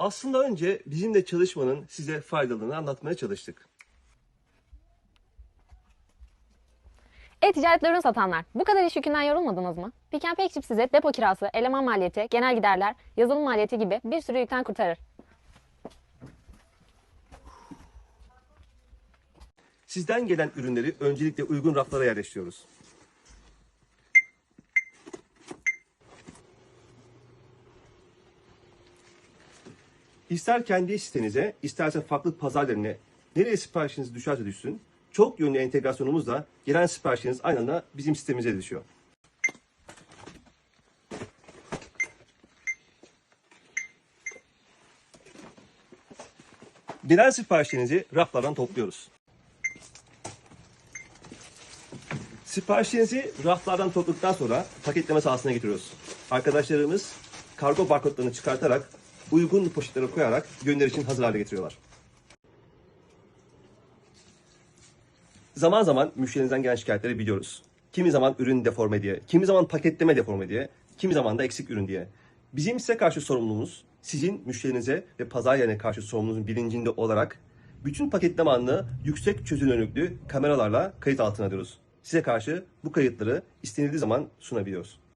Aslında önce bizimle çalışmanın size faydalığını anlatmaya çalıştık. E-ticaretle ürün satanlar, bu kadar iş yükünden yorulmadınız mı? Pack Chip size depo kirası, eleman maliyeti, genel giderler, yazılım maliyeti gibi bir sürü yükten kurtarır. Sizden gelen ürünleri öncelikle uygun raflara yerleştiriyoruz. İster kendi sitenize, isterse farklı pazar yerine nereye siparişiniz düşerse düşsün, çok yönlü entegrasyonumuzla gelen siparişiniz aynı anda bizim sitemize düşüyor. Gelen siparişlerinizi raflardan topluyoruz. Siparişlerinizi raflardan topladıktan sonra paketleme sahasına getiriyoruz. Arkadaşlarımız kargo barkodlarını çıkartarak uygun poşetlere koyarak gönder için hazır hale getiriyorlar. Zaman zaman müşterinizden gelen şikayetleri biliyoruz. Kimi zaman ürün deforme diye, kimi zaman paketleme deforme diye, kimi zaman da eksik ürün diye. Bizim size karşı sorumluluğumuz, sizin müşterinize ve pazar yerine karşı sorumluluğunuzun bilincinde olarak bütün paketleme anını yüksek çözünürlüklü kameralarla kayıt altına alıyoruz. Size karşı bu kayıtları istenildiği zaman sunabiliyoruz.